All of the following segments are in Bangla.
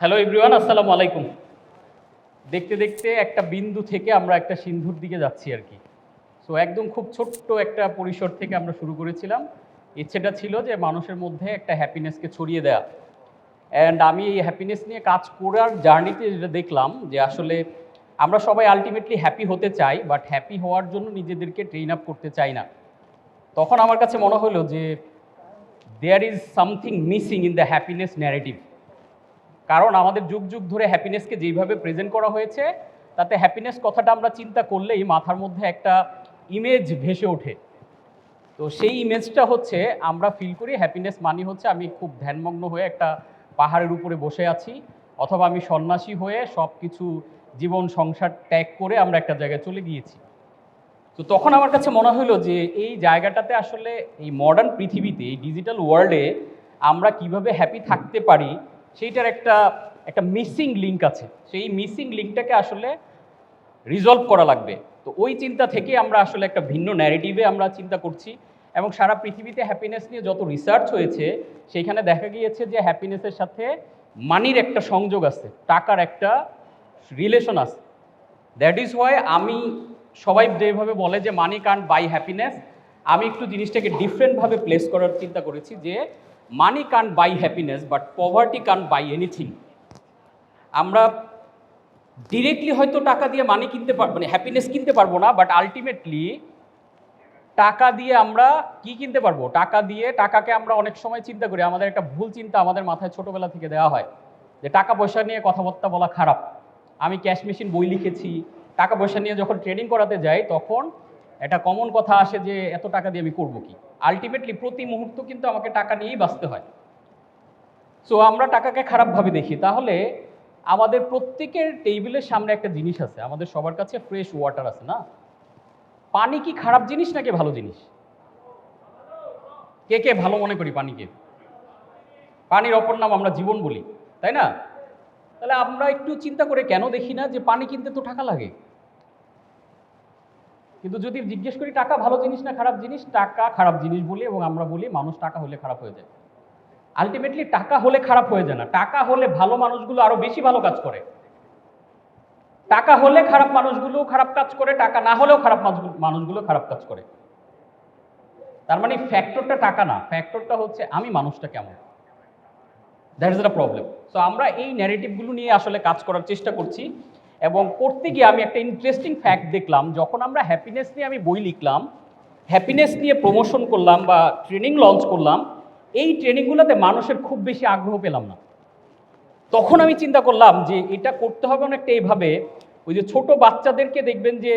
হ্যালো এভরিওয়ান আসসালামু আলাইকুম। দেখতে দেখতে একটা বিন্দু থেকে আমরা একটা সিন্ধুর দিকে যাচ্ছি আর কি। সো একদম খুব ছোট্ট একটা পরিসর থেকে আমরা শুরু করেছিলাম। ইচ্ছেটা ছিল যে মানুষের মধ্যে একটা হ্যাপিনেসকে ছড়িয়ে দেওয়া অ্যান্ড আমি এই হ্যাপিনেস নিয়ে কাজ করার জার্নিতে যেটা দেখলাম যে আসলে আমরা সবাই আলটিমেটলি হ্যাপি হতে চাই বাট হ্যাপি হওয়ার জন্য নিজেদেরকে ট্রেন আপ করতে চাই না। তখন আমার কাছে মনে হলো যে there is something missing in the happiness narrative কারণ আমাদের যুগ যুগ ধরে হ্যাপিনেসকে যেইভাবে প্রেজেন্ট করা হয়েছে, তাতে হ্যাপিনেস কথাটা আমরা চিন্তা করলেই মাথার মধ্যে একটা ইমেজ ভেসে ওঠে। তো সেই ইমেজটা হচ্ছে, আমরা ফিল করি হ্যাপিনেস মানি হচ্ছে আমি খুব ধ্যানমগ্ন হয়ে একটা পাহাড়ের উপরে বসে আছি, অথবা আমি সন্ন্যাসী হয়ে সব কিছু জীবন সংসার ত্যাগ করে আমরা একটা জায়গায় চলে গিয়েছি। তো তখন আমার কাছে মনে হলো যে এই জায়গাটাতে আসলে এই মডার্ন পৃথিবীতে, এই ডিজিটাল ওয়ার্ল্ডে আমরা কীভাবে হ্যাপি থাকতে পারি সেইটার একটা একটা মিসিং লিঙ্ক আছে। সেই মিসিং লিঙ্কটাকে আসলে রিজলভ করা লাগবে। তো ওই চিন্তা থেকে আমরা আসলে একটা ভিন্ন ন্যারেটিভে আমরা চিন্তা করছি এবং সারা পৃথিবীতে হ্যাপিনেস নিয়ে যত রিসার্চ হয়েছে, সেইখানে দেখা গিয়েছে যে হ্যাপিনেসের সাথে মানির একটা সংযোগ আছে, টাকার একটা রিলেশন আছে। দ্যাট ইজ ওয়াই আমি সবাই যেভাবে বলে যে মানি কান বাই হ্যাপিনেস আমি একটু জিনিসটাকে ডিফারেন্টভাবে প্লেস করার চিন্তা করেছি যে money can buy happiness but poverty can buy anything আমরা ডিরেক্টলি হয়তো টাকা দিয়ে মানি কিনতে পারব মানে হ্যাপিনেস কিনতে পারব না বাট আলটিমেটলি টাকা দিয়ে আমরা কি কিনতে পারব? টাকা দিয়ে টাকাকে আমরা অনেক সময় চিন্তা করি। আমাদের একটা ভুল চিন্তা আমাদের মাথায় ছোটবেলা থেকে দেওয়া হয় যে টাকা পয়সা নিয়ে কথাবার্তা বলা খারাপ। আমি ক্যাশ মেশিন বই লিখেছি। টাকা পয়সা নিয়ে যখন ট্রেনিং করাতে যাই, তখন একটা কমন কথা আসে যে, এত টাকা দিয়ে আমি করব কি? আলটিমেটলি প্রতি মুহূর্ত কিন্তু আমাকে টাকা নিয়েই বাঁচতে হয়। সো আমরা টাকাকে খারাপভাবে দেখি। তাহলে, আমাদের প্রত্যেকের টেবিলের সামনে একটা জিনিস আছে। আমাদের সবার কাছে ফ্রেশ ওয়াটার আছে না? পানি কি খারাপ জিনিস নাকি ভালো জিনিস? কে কে ভালো মনে করি পানিকে? পানির অপর নাম আমরা জীবন বলি, তাই না? তাহলে আমরা একটু চিন্তা করে কেন দেখি না যে, পানি কিনতে তো টাকা লাগে? কিন্তু যদি জিজ্ঞেস করি, টাকা ভালো জিনিস না খারাপ জিনিস? টাকা খারাপ জিনিস বলি এবং আমরা বলি মানুষ টাকা হলে খারাপ হয়ে যায়। আলটিমেটলি টাকা হলে খারাপ হয়ে যায় না। টাকা হলে ভালো মানুষগুলো আরও বেশি ভালো কাজ করে। টাকা হলে খারাপ মানুষগুলো খারাপ কাজ করে, টাকা না হলেও খারাপ মানুষগুলো- খারাপ কাজ করে। তার মানে ফ্যাক্টরটা টাকা না ফ্যাক্টরটা হচ্ছে আমি মানুষটা কেমন। That is the problem so আমরা এই ন্যারেটিভগুলো নিয়ে আসলে কাজ করার চেষ্টা করছি। এবং করতে গিয়ে আমি একটা ইন্টারেস্টিং ফ্যাক্ট দেখলাম, যখন আমরা হ্যাপিনেস নিয়ে আমি বই লিখলাম হ্যাপিনেস নিয়ে প্রমোশন করলাম বা ট্রেনিং লঞ্চ করলাম, এই ট্রেনিংগুলোতে মানুষের খুব বেশি আগ্রহ পেলাম না। তখন আমি চিন্তা করলাম যে এটা করতে হবে অনেকটা এইভাবে, ওই যে ছোট বাচ্চাদেরকে দেখবেন যে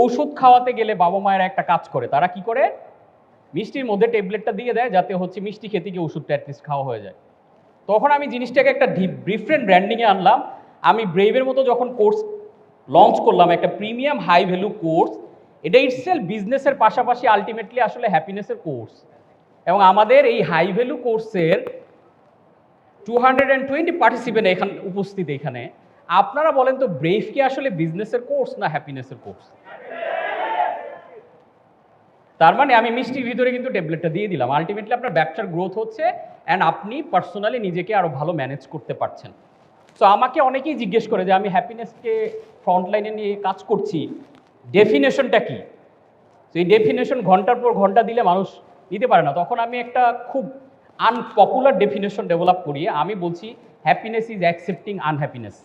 ঔষধ খাওয়াতে গেলে বাবা মায়েরা একটা কাজ করে, তারা কি করে? মিষ্টির মধ্যে ট্যাবলেটটা দিয়ে দেয়, যাতে হচ্ছে মিষ্টি খেতে গিয়ে ওষুধটা অ্যাটলিস্ট খাওয়া হয়ে যায়। তখন আমি জিনিসটাকে একটা ডিফ ডিফারেন্ট ব্র্যান্ডিংয়ে আনলাম আমি ব্রেভের মতো যখন কোর্স লঞ্চ করলাম, একটা প্রিমিয়াম হাই ভ্যালু কোর্স এটা ইটসেল বিজনেসের পাশাপাশি আলটিমেটলি আসলে হ্যাপিনেসের কোর্স এবং আমাদের এই হাই ভ্যালু কোর্সের two hundred and twenty participant এখানে, উপস্থিত এখানে, আপনারা বলেন তো ব্রেভ কি আসলে বিজনেসের কোর্স না হ্যাপিনেসের কোর্স তার মানে আমি মিষ্টির ভিতরে কিন্তু ট্যাবলেটটা দিয়ে দিলাম। আলটিমেটলি আপনার ব্যবসার গ্রোথ হচ্ছে অ্যান্ড আপনি পার্সোনালি নিজেকে আরও ভালো ম্যানেজ করতে পারছেন। সো আমাকে অনেকেই জিজ্ঞেস করে যে আমি হ্যাপিনেসকে ফ্রন্ট লাইনে নিয়ে কাজ করছি। ডেফিনেশনটা কি? তো এই ডেফিনেশন ঘণ্টার পর ঘণ্টা দিলে মানুষ নিতে পারে না। তখন আমি একটা খুব আনপপুলার ডেফিনেশন ডেভেলপ করি আমি বলছি হ্যাপিনেস ইজ অ্যাকসেপ্টিং আনহ্যাপিনেস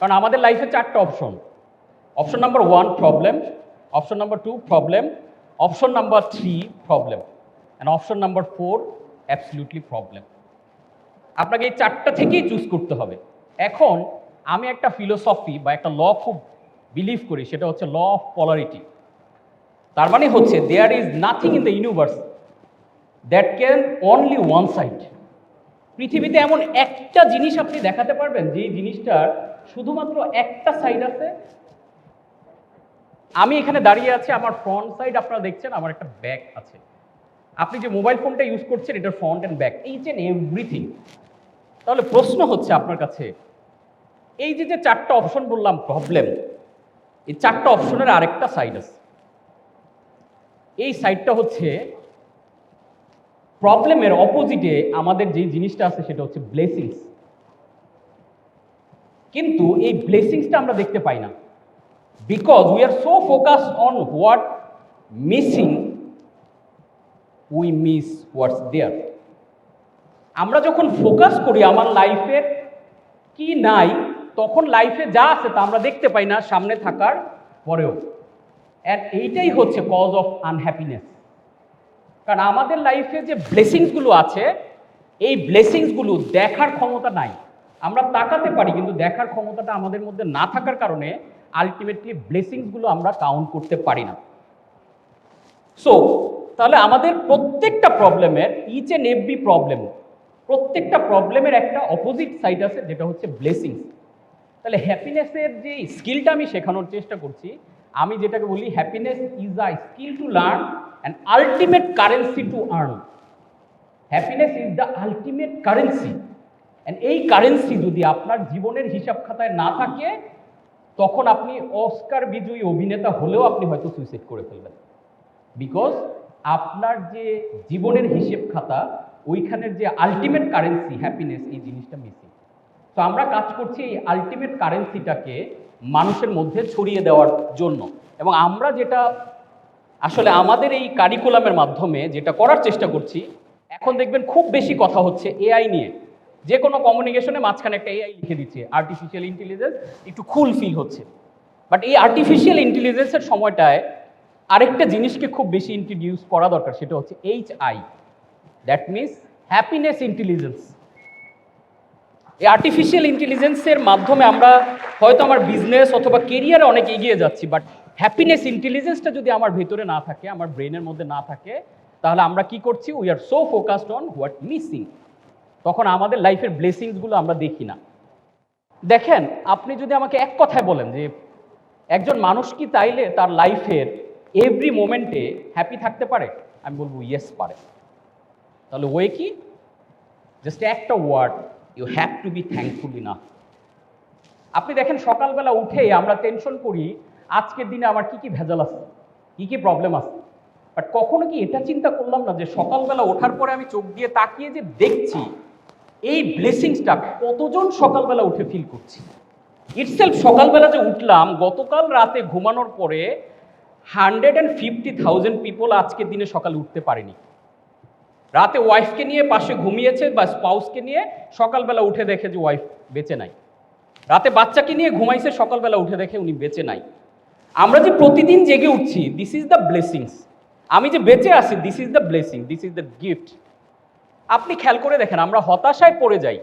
কারণ আমাদের লাইফে চারটা option option number one problem option number two problem option number three problem and option number four absolutely problem আপনাকে এই চারটা থেকেই চুজ করতে হবে। এখন আমি একটা ফিলোসফি বা একটা ল খুব বিলিভ করি, সেটা হচ্ছে ল অফ পলারিটি তার মানে হচ্ছে there is nothing in the universe that can only one side পৃথিবীতে এমন একটা জিনিস আপনি দেখাতে পারবেন যে জিনিসটার শুধুমাত্র একটা সাইড আছে। আমি এখানে দাঁড়িয়ে আছি, আমার ফ্রন্ট সাইড আপনারা দেখছেন, আমার একটা ব্যাক আছে। আপনি যে মোবাইল ফোনটা ইউজ করছেন, এটার front and back each and everything তাহলে প্রশ্ন হচ্ছে আপনার কাছে, এই যে যে চারটা অপশন বললাম প্রবলেম এই চারটা অপশনের আরেকটা সাইড আছে। এই সাইডটা হচ্ছে প্রবলেমের অপোজিটে আমাদের যে জিনিসটা আছে, সেটা হচ্ছে ব্লেসিংস কিন্তু এই ব্লেসিংসটা আমরা দেখতে পাই না। Because we are so focus on what missing we miss what's there আমরা যখন ফোকাস করি আমার লাইফের কি নাই, তখন লাইফে যা আছে তা আমরা দেখতে পাই না, সামনে থাকার পরেও। অ্যান্ড এইটাই হচ্ছে কজ অফ আনহ্যাপিনেস কারণ আমাদের লাইফে যে ব্লেসিংসগুলো আছে, এই ব্লেসিংসগুলো দেখার ক্ষমতা নাই। আমরা তাকাতে পারি, কিন্তু দেখার ক্ষমতাটা আমাদের মধ্যে না থাকার কারণে আলটিমেটলি ব্লেসিংসগুলো আমরা কাউন্ট করতে পারি না। সো তাহলে আমাদের প্রত্যেকটা প্রবলেমের ইচ এন্ড এভরি প্রবলেম প্রত্যেকটা প্রবলেমের একটা অপোজিট সাইড আছে, যেটা হচ্ছে ব্লেসিংস তাহলে হ্যাপিনেসের যে স্কিলটা আমি শেখানোর চেষ্টা করছি, আমি যেটাকে বলি happiness is a skill to learn and ultimate currency to earn happiness is the ultimate currency and এই কারেন্সি যদি আপনার জীবনের হিসাব খাতায় না থাকে, তখন আপনি অস্কার বিজয়ী অভিনেতা হলেও আপনি হয়তো সুইসাইড করে ফেলবেন। বিকজ আপনার যে জীবনের হিসেব খাতা, ওইখানের যে আলটিমেট কারেন্সি হ্যাপিনেস এই জিনিসটা মিসিং তো আমরা কাজ করছি এই আলটিমেট কারেন্সিটাকে মানুষের মধ্যে ছড়িয়ে দেওয়ার জন্য। এবং আমরা যেটা আসলে আমাদের এই কারিকুলামের মাধ্যমে যেটা করার চেষ্টা করছি, এখন দেখবেন খুব বেশি কথা হচ্ছে এআই নিয়ে। যে কোনো কমিউনিকেশনে মাঝখানে একটা এআই লিখে দিচ্ছে আর্টিফিশিয়াল ইন্টেলিজেন্স একটু কুল ফিল হচ্ছে। বাট এই আর্টিফিশিয়াল ইন্টেলিজেন্সের সময়টায় আরেকটা জিনিসকে খুব বেশি ইন্ট্রোডিউস করা দরকার, সেটা হচ্ছে H I that means happiness intelligence এই আর্টিফিশিয়াল ইন্টেলিজেন্সের মাধ্যমে আমরা হয়তো আমার বিজনেস অথবা কেরিয়ারে অনেক এগিয়ে যাচ্ছি বাট হ্যাপিনেস ইন্টেলিজেন্সটা যদি আমার ভেতরে না থাকে, আমার ব্রেনের মধ্যে না থাকে, তাহলে আমরা কি করছি? We are so focused on what missing তখন আমাদের লাইফের ব্লেসিংসগুলো আমরা দেখি না। দেখেন, আপনি যদি আমাকে এক কথায় বলেন যে একজন মানুষ কি চাইলে তার লাইফের এভরি মোমেন্টে হ্যাপি থাকতে পারে? আমি বলব ইয়েস পারে। তাহলে ওয়ে কি? জাস্ট একটা word you have to be thankful enough আপনি দেখেন সকালবেলা উঠে আমরা টেনশন করি, আজকের দিনে আমার কি কি ভেজাল আছে? কি কি প্রবলেম আছে? বাট কখনো কি এটা চিন্তা করলাম না যে সকালবেলা ওঠার পরে আমি চোখ দিয়ে তাকিয়ে যে দেখছি, এই ব্লেসিংসটা কতজন সকালবেলা উঠে ফিল করছি? ইটসেলফ সকালবেলা যে উঠলাম, গতকাল রাতে ঘুমানোর পরে hundred and fifty thousand people আজকের দিনে সকালে উঠতে পারেনি। রাতে ওয়াইফকে নিয়ে পাশে ঘুমিয়েছে বা স্পাউসকে নিয়ে সকালবেলা উঠে দেখে যে ওয়াইফ বেঁচে নাই। রাতে বাচ্চাকে নিয়ে ঘুমাইছে, সকালবেলা উঠে দেখে উনি বেঁচে নাই। আমরা যে প্রতিদিন জেগে উঠছি দিস ইজ দ্য ব্লেসিংস আমি যে বেঁচে আছি this is the blessing this is the gift আপনি খেয়াল করে দেখেন, আমরা হতাশায় পড়ে যাই।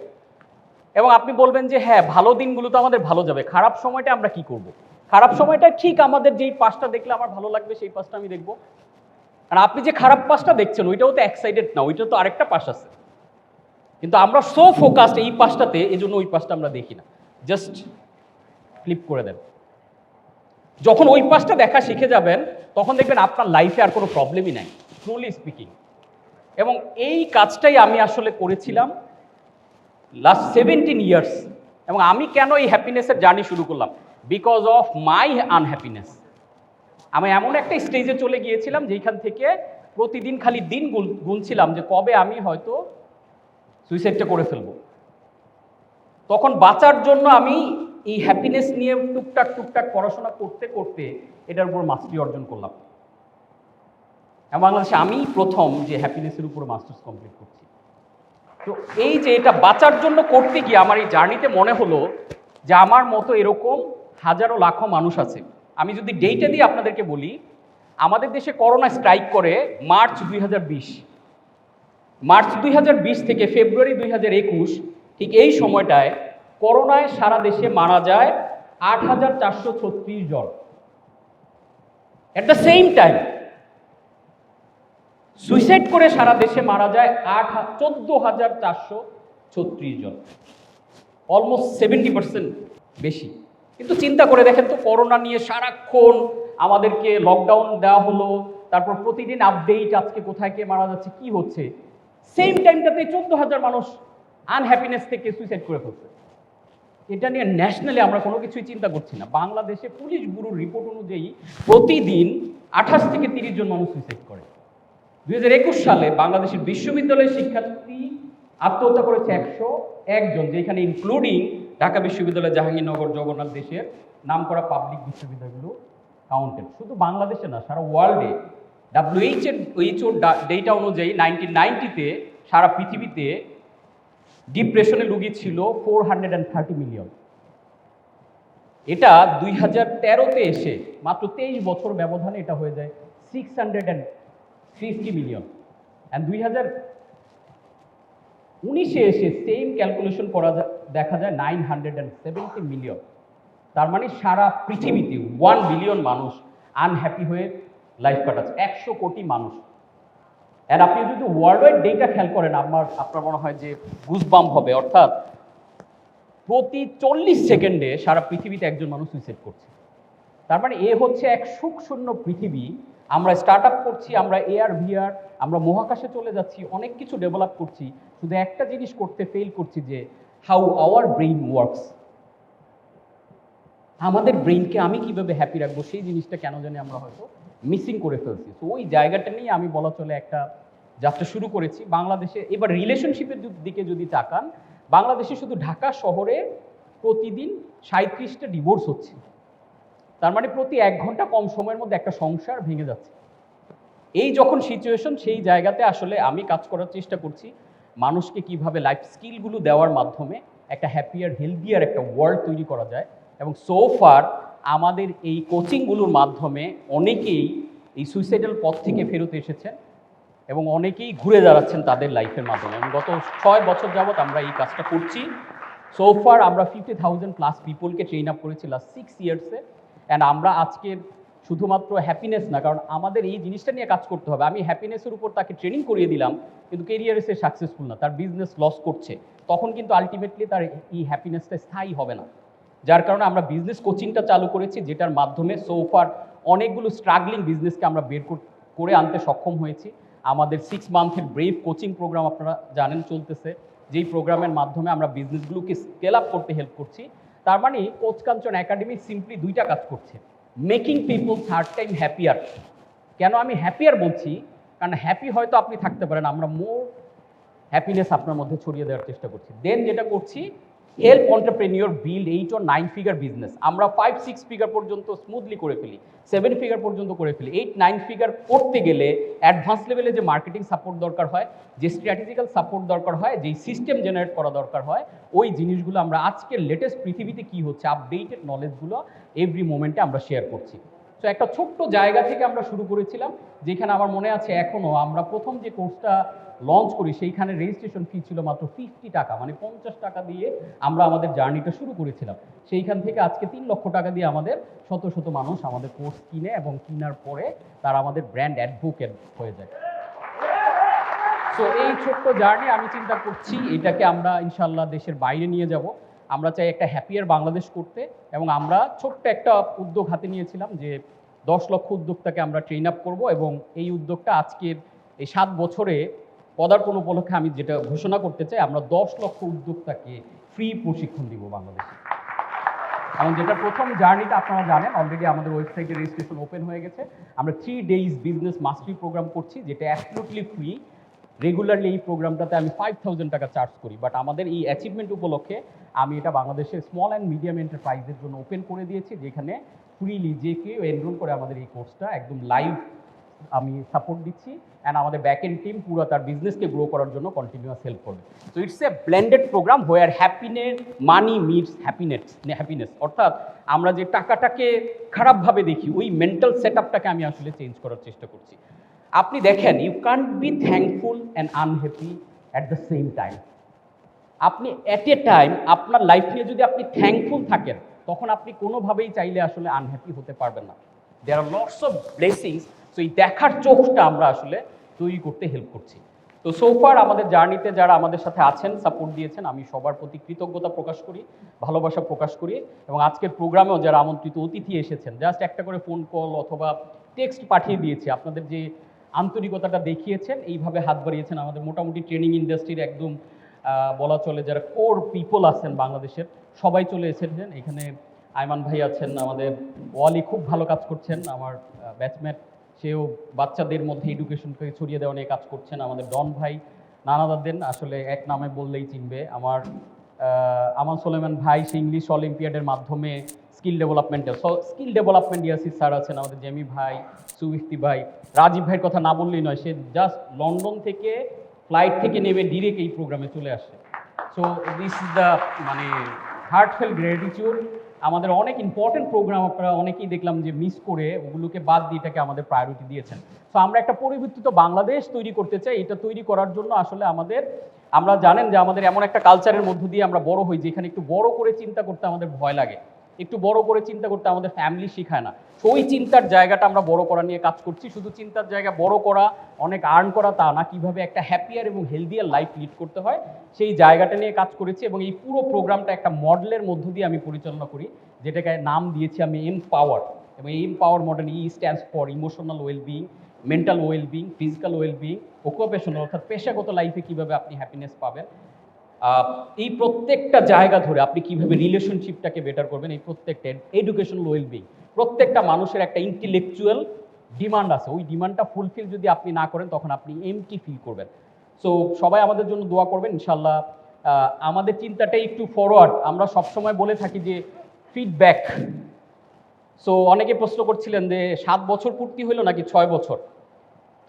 এবং আপনি বলবেন যে হ্যাঁ ভালো দিনগুলো তো আমাদের ভালো যাবে। খারাপ সময়টা আমরা কি করব? খারাপ সময়টা ঠিক আমাদের যেই পাশটা দেখলে আমার ভালো লাগবে, সেই পাশটা আমি দেখব। আর আপনি যে খারাপ পাশটা দেখছেন, ওইটাও তো এক সাইডেড না, ওইটা তো আরেকটা পাশ আছে। কিন্তু আমরা সো ফোকাসড এই পাশটাতে এই জন্য ওই পাশটা আমরা দেখি না। জাস্ট ফ্লিপ করে দেন। যখন ওই পাশটা দেখা শিখে যাবেন, তখন দেখবেন আপনার লাইফে আর কোনো প্রবলেমই নাই ট্রুলি স্পিকিং এবং এই কাজটাই আমি আসলে করেছিলাম লাস্ট সেভেন্টিন ইয়ার্স এবং আমি কেন এই হ্যাপিনেসের জার্নি শুরু করলাম? বিকজ অফ মাই আনহ্যাপিনেস আমি এমন একটা স্টেজে চলে গিয়েছিলাম যেখান থেকে প্রতিদিন খালি দিন গুন- গুনছিলাম যে কবে আমি হয়তো সুইসাইডটা করে ফেলব। তখন বাঁচার জন্য আমি এই হ্যাপিনেস নিয়ে টুকটাক টুকটাক পড়াশোনা করতে করতে এটার উপর মাস্টারি অর্জন করলাম। বাংলাদেশে আমি প্রথম যে হ্যাপিনেসের উপর মাস্টার্স কমপ্লিট করছি। তো এই যে এটা বাঁচার জন্য করতে গিয়ে আমার এই জার্নিতে মনে হলো যে আমার মতো এরকম হাজারো লাখো মানুষ আছে। আমি যদি ডেটে দিয়ে আপনাদেরকে বলি, আমাদের দেশে করোনা স্ট্রাইক করে মার্চ দুই হাজার বিশ। মার্চ দুই হাজার বিশ থেকে ফেব্রুয়ারি দুই হাজার একুশ, ঠিক এই সময়টায় করোনায় সারা দেশে মারা যায় আট হাজার চারশো ছত্রিশ জন। At the same time suicide করে সারা দেশে মারা যায় আট চোদ্দ হাজার চারশো ছত্রিশ জন। অলমোস্ট সেভেন্টি পার্সেন্ট বেশি। কিন্তু চিন্তা করে দেখেন তো করোনা নিয়ে সারাক্ষণ আমাদেরকে লকডাউন দেওয়া হলো, তারপর প্রতিদিন আপডেট আজকে কোথায় কে মারা যাচ্ছে, কি হচ্ছে? সেম টাইমটাতে চোদ্দ হাজার মানুষ আনহ্যাপিনেস থেকে সুইসাইড করে ফেলছে। এটা নিয়ে ন্যাশনালি আমরা কোনো কিছুই চিন্তা করছি না। বাংলাদেশে পুলিশ ব্যুরোর রিপোর্ট অনুযায়ী প্রতিদিন আঠাশ থেকে তিরিশ জন মানুষ সুইসাইড করে। দুই হাজার একুশ সালে বাংলাদেশের বিশ্ববিদ্যালয়ের শিক্ষার্থী আত্মহত্যা করেছে একশো একজন যেখানে ইনক্লুডিং ঢাকা বিশ্ববিদ্যালয় জাহাঙ্গীরনগর জগন্নাথ দেশের নামকরা পাবলিক বিশ্ববিদ্যালয়গুলো কাউন্টেড শুধু বাংলাদেশে না, সারা ওয়ার্ল্ডে ডাব্লিউএইচ এর এইচওর ডেটা অনুযায়ী নাইনটিন নাইনটিতে সারা পৃথিবীতে ডিপ্রেশনে রুগী ছিল four hundred and thirty million এটা দুই হাজার তেরোতে এসে মাত্র তেইশ বছর ব্যবধানে এটা হয়ে যায় six hundred and fifty million and দুই হাজার উনিশে এসে সেম ক্যালকুলেশন করা যায় দেখা যায় nine hundred and seventy million তার মানে সারা পৃথিবীতে ওয়ান বিলিয়ন মানুষ আনহ্যাপি হয়ে লাইফ কাটাচ্ছে। একশো কোটি মানুষ। আর আপনি যদি ওয়ার্ল্ড ওয়াইড ডেটা খেয়াল করেন, আমার, আপনার মনে হয় যে গুজবাম হবে। অর্থাৎ প্রতি চল্লিশ সেকেন্ডে সারা পৃথিবীতে একজন মানুষ সুইসাইড করছে। তার মানে এ হচ্ছে এক সুখ শূন্য পৃথিবী। আমরা স্টার্ট আপ করছি, আমরা এআর ভিআর আমরা মহাকাশে চলে যাচ্ছি, অনেক কিছু ডেভেলপ করছি। শুধু একটা জিনিস করতে ফেল করছি যে হাউ আওয়ার ব্রেইন ওয়ার্কস আমাদের ব্রেইনকে আমি কীভাবে হ্যাপি রাখব, সেই জিনিসটা কেন জানি আমরা হয়তো মিসিং করে ফেলছি। তো ওই জায়গাটা নিয়ে আমি বলা চলে একটা যাত্রা শুরু করেছি। বাংলাদেশে, এবার রিলেশনশিপের দিকে যদি তাকান, বাংলাদেশে শুধু ঢাকা শহরে প্রতিদিন সাঁত্রিশটা ডিভোর্স হচ্ছে। তার মানে প্রতি এক ঘণ্টা কম সময়ের মধ্যে একটা সংসার ভেঙে যাচ্ছে। এই যখন সিচুয়েশন সেই জায়গাতে আসলে আমি কাজ করার চেষ্টা করছি। মানুষকে কীভাবে লাইফ স্কিলগুলো দেওয়ার মাধ্যমে একটা হ্যাপিয়ার হেলদিয়ার একটা ওয়ার্ল্ড তৈরি করা যায়। এবং সো ফার আমাদের এই কোচিংগুলোর মাধ্যমে অনেকেই এই সুইসাইডাল পথ থেকে ফেরত এসেছেন এবং অনেকেই ঘুরে দাঁড়াচ্ছেন তাদের লাইফের মাধ্যমে। এবং গত ছয় বছর যাবৎ আমরা এই কাজটা করছি। সো ফার আমরা ফিফটি থাউজেন্ড প্লাস পিপলকে ট্রেন আপ করেছি লাস্ট সিক্স ইয়ার্সে অ্যান্ড আমরা আজকের শুধুমাত্র হ্যাপিনেস না, কারণ আমাদের এই জিনিসটা নিয়ে কাজ করতে হবে। আমি হ্যাপিনেসের উপর তাকে ট্রেনিং করিয়ে দিলাম, কিন্তু কেরিয়ারে সে সাকসেসফুল না, তার বিজনেস লস করছে। তখন কিন্তু আলটিমেটলি তার এই হ্যাপিনেসটা স্থায়ী হবে না। যার কারণে আমরা বিজনেস কোচিংটা চালু করেছি, যেটার মাধ্যমে সোফার অনেকগুলো স্ট্রাগলিং বিজনেসকে আমরা বের কর- আনতে সক্ষম হয়েছি। আমাদের সিক্স মান্থের ব্রেভ কোচিং প্রোগ্রাম আপনারা জানেন চলতেছে, যেই প্রোগ্রামের মাধ্যমে আমরা বিজনেসগুলোকে স্কেল আপ করতে হেল্প করছি। তার মানে কোচ কাঞ্চন একাডেমি সিম্পলি দুইটা কাজ করছে। Making people third time happier কেন আমি হ্যাপিয়ার বলছি? কারণ হ্যাপি হয়তো আপনি থাকতে পারেন, আমরা মোর হ্যাপিনেস আপনার মধ্যে ছড়িয়ে দেওয়ার চেষ্টা করছি। দেন যেটা করছি হেল্প অন্টারপ্রেনিওর বিল্ড এইট ও নাইন ফিগার বিজনেস আমরা ফাইভ সিক্স ফিগার পর্যন্ত স্মুথলি করে ফেলি। সেভেন ফিগার পর্যন্ত করে ফেলি। এইট নাইন ফিগার করতে গেলে অ্যাডভান্স লেভেলে যে মার্কেটিং সাপোর্ট দরকার হয়, যে স্ট্র্যাটেজিক্যাল সাপোর্ট দরকার হয়, যেই সিস্টেম জেনারেট করা দরকার হয়, ওই জিনিসগুলো আমরা আজকের লেটেস্ট পৃথিবীতে কি হচ্ছে আপডেটেড নলেজগুলো এভরি মোমেন্টে আমরা শেয়ার করছি। তো একটা ছোট্ট জায়গা থেকে আমরা শুরু করেছিলাম, যেখানে আমার মনে আছে এখনও আমরা প্রথম যে কোর্সটা লঞ্চ করি, সেইখানে রেজিস্ট্রেশন ফি ছিল মাত্র ফিফটি টাকা মানে পঞ্চাশ টাকা দিয়ে আমরা আমাদের জার্নিটা শুরু করেছিলাম। সেইখান থেকে আজকে তিন লক্ষ টাকা দিয়ে আমাদের শত শত মানুষ আমাদের কোর্স কিনে এবং কেনার পরে তারা আমাদের ব্র্যান্ড অ্যাডভোকেট হয়ে যায়। সো এই ছোট্ট জার্নি আমি চিন্তা করছি, এটাকে আমরা ইনশাল্লাহ দেশের বাইরে নিয়ে যাব। আমরা চাই একটা হ্যাপিয়ার বাংলাদেশ করতে এবং আমরা ছোট্ট একটা উদ্যোগ হাতে নিয়েছিলাম যে দশ লক্ষ উদ্যোক্তাকে আমরা ট্রেন আপ করব এবং এই উদ্যোগটা আজকের এই সাত বছরে পদার্পণ উপলক্ষে আমি যেটা ঘোষণা করতে চাই, আমরা দশ লক্ষ উদ্যোক্তাকে ফ্রি প্রশিক্ষণ দিব বাংলাদেশে। এবং যেটা প্রথম জার্নিটা আপনারা জানেন অলরেডি আমাদের ওয়েবসাইটে রেজিস্ট্রেশন ওপেন হয়ে গেছে। আমরা three days business mastery program করছি, যেটা অ্যাবসলুটলি ফ্রি রেগুলারলি এই প্রোগ্রামটাতে আমি ফাইভ থাউজেন্ড টাকা চার্জ করি বাট আমাদের এই অ্যাচিভমেন্ট উপলক্ষে আমি এটা বাংলাদেশের স্মল অ্যান্ড মিডিয়াম এন্টারপ্রাইজের জন্য ওপেন করে দিয়েছি, যেখানে ফ্রিলি যে কেউ এনরোল করে আমাদের এই কোর্সটা একদম লাইভ আমি সাপোর্ট দিচ্ছি অ্যান্ড আমাদের ব্যাক এন্ড টিম পুরো তার বিজনেসকে গ্রো করার জন্য কন্টিনিউয়াস হেল্প করবে। তো it's a blended program where happiness money meets happiness happiness অর্থাৎ আমরা যে টাকাটাকে খারাপভাবে দেখি, ওই মেন্টাল সেট আপটাকে আমি আসলে চেঞ্জ করার চেষ্টা করছি। আপনি দেখেন you can't be thankful and unhappy at the same time আপনি অ্যাট এ টাইম আপনার লাইফ নিয়ে যদি আপনি থ্যাঙ্কফুল থাকেন, তখন আপনি কোনোভাবেই চাইলে আসলে আনহ্যাপি হতে পারবেন না। There are lots of blessings তো এই দেখার চোখটা আমরা আসলে তৈরি করতে হেল্প করছি। তো সোফার আমাদের জার্নিতে যারা আমাদের সাথে আছেন সাপোর্ট দিয়েছেন, আমি সবার প্রতি কৃতজ্ঞতা প্রকাশ করি, ভালোবাসা প্রকাশ করি এবং আজকের প্রোগ্রামেও যারা আমন্ত্রিত অতিথি এসেছেন জাস্ট একটা করে ফোন কল অথবা টেক্সট পাঠিয়ে দিয়েছি, আপনাদের যে আন্তরিকতাটা দেখিয়েছেন, এইভাবে হাত বাড়িয়েছেন আমাদের মোটামুটি ট্রেনিং ইন্ডাস্ট্রির একদম বলা চলে যারা কোর পিপল আছেন বাংলাদেশের, সবাই চলে এসেছেন। এখানে আয়মান ভাই আছেন, আমাদের ওয়ালি খুব ভালো কাজ করছেন, আমার ব্যাচমেট সেও বাচ্চাদের মধ্যে এডুকেশনকে ছড়িয়ে দেওয়া নিয়ে কাজ করছেন। আমাদের ডন ভাই নানাদার দেন আসলে এক নামে বললেই চিনবে। আমার আমান সোলেমান ভাই, সে ইংলিশ অলিম্পিয়াডের মাধ্যমে স্কিল ডেভেলপমেন্টে স্কিল ডেভেলপমেন্ট ইয়াসির স্যার আছেন আমাদের জেমি ভাই সুবিস্তি ভাই। রাজীব ভাইয়ের কথা না বললেই নয়, সে জাস্ট লন্ডন থেকে ফ্লাইট থেকে নেমে ডিরেক্ট এই প্রোগ্রামে চলে আসে। সো দিস ইজ দ্য মানে হার্টফেল গ্রেটিটিউড আমাদের অনেক ইম্পর্টেন্ট প্রোগ্রাম আপনারা অনেকেই দেখলাম যে মিস করে ওগুলোকে বাদ দিয়ে এটাকে আমাদের প্রায়োরিটি দিয়েছেন। তো আমরা একটা পরিবর্তিত বাংলাদেশ তৈরি করতে চাই, এটা তৈরি করার জন্য আসলে আমাদের, আমরা জানেন যে আমাদের এমন একটা কালচারের মধ্য দিয়ে আমরা বড় হই, যেখানে একটু বড় করে চিন্তা করতে আমাদের ভয় লাগে। একটু বড় করে চিন্তা করতে আমাদের ফ্যামিলি শেখায় না। ওই চিন্তার জায়গাটা আমরা বড় করা নিয়ে কাজ করছি। শুধু চিন্তার জায়গা বড় করা, অনেক আর্ন করা তা না, কীভাবে একটা হ্যাপিয়ার এবং হেলদিয়ার লাইফ লিড করতে হয়, সেই জায়গাটা নিয়ে কাজ করেছি এবং এই পুরো প্রোগ্রামটা একটা মডেলের মধ্য দিয়ে আমি পরিচালনা করি, যেটাকে নাম দিয়েছি আমি এম পাওয়ার এবং empower model E stands for emotional wellbeing mental wellbeing physical wellbeing occupational অর্থাৎ পেশাগত লাইফে কীভাবে আপনি হ্যাপিনেস পাবেন। এই প্রত্যেকটা জায়গা ধরে আপনি কীভাবে রিলেশনশিপটাকে বেটার করবেন, এই প্রত্যেকটা এডুকেশনাল ওয়েলবিং প্রত্যেকটা মানুষের একটা ইন্টেলেকচুয়াল ডিমান্ড আছে। ওই ডিমান্ডটা ফুলফিল যদি আপনি না করেন, তখন আপনি এমটি ফিল করবেন। সো সবাই আমাদের জন্য দোয়া করবেন ইনশাল্লাহ আমাদের চিন্তাটাই একটু ফরওয়ার্ড আমরা সবসময় বলে থাকি যে ফিডব্যাক সো অনেকে প্রশ্ন করছিলেন যে, সাত বছর পূর্তি হইল নাকি ছয় বছর?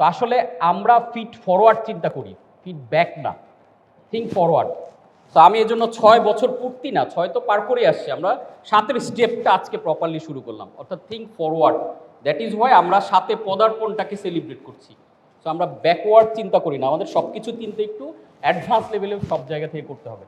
তো আসলে আমরা ফিট ফরওয়ার্ড চিন্তা করি ফিডব্যাক না। থিঙ্ক ফরওয়ার্ড তো আমি এজন্য ছয় বছর পূর্তি না, ছয় তো পার করে আসছি আমরা। সাতের স্টেপটা আজকে প্রপারলি শুরু করলাম। অর্থাৎ think forward that is why আমরা সাথে পদার্পণটাকে সেলিব্রেট করছি। সো আমরা ব্যাকওয়ার্ড চিন্তা করি না। আমাদের সব কিছু চিন্তা একটু অ্যাডভান্স লেভেলে সব জায়গা থেকে করতে হবে।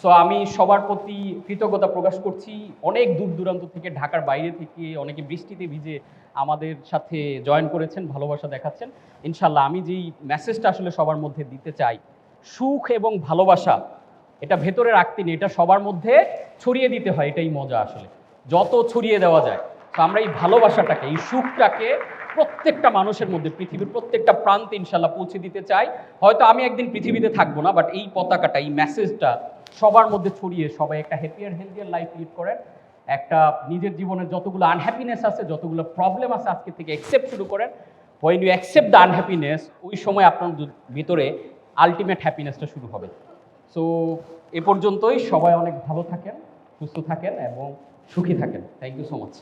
সো আমি সবার প্রতি কৃতজ্ঞতা প্রকাশ করছি। অনেক দূর দূরান্ত থেকে, ঢাকার বাইরে থেকে, অনেকে বৃষ্টিতে ভিজে আমাদের সাথে জয়েন করেছেন, ভালোবাসা দেখাচ্ছেন। ইনশাল্লাহ আমি যেই মেসেজটা আসলে সবার মধ্যে দিতে চাই সুখ এবং ভালোবাসা, এটা ভেতরে রাখতে নেই, এটা সবার মধ্যে ছড়িয়ে দিতে হয়, এটাই মজা আসলে। যত ছড়িয়ে দেওয়া যায়, তো আমরা এই ভালোবাসাটাকে, এই সুখটাকে প্রত্যেকটা মানুষের মধ্যে, পৃথিবীর প্রত্যেকটা প্রান্তে ইনশাল্লাহ পৌঁছে দিতে চাই। হয়তো আমি একদিন পৃথিবীতে থাকব না বাট এই পতাকাটা, এই মেসেজটা সবার মধ্যে ছড়িয়ে, সবাই একটা হ্যাপিয়ার হেলদিয়ার লাইফ লিড করেন। একটা নিজের জীবনের যতগুলো আনহ্যাপিনেস আছে, যতগুলো প্রবলেম আছে আজকে থেকে অ্যাকসেপ্ট শুরু করেন। When you accept the unhappiness ওই সময় আপনার ভিতরে আলটিমেট হ্যাপিনেসটা শুরু হবে। সো এ পর্যন্তই সবাই অনেক ভালো থাকেন, সুস্থ থাকেন এবং সুখী থাকেন। Thank you so much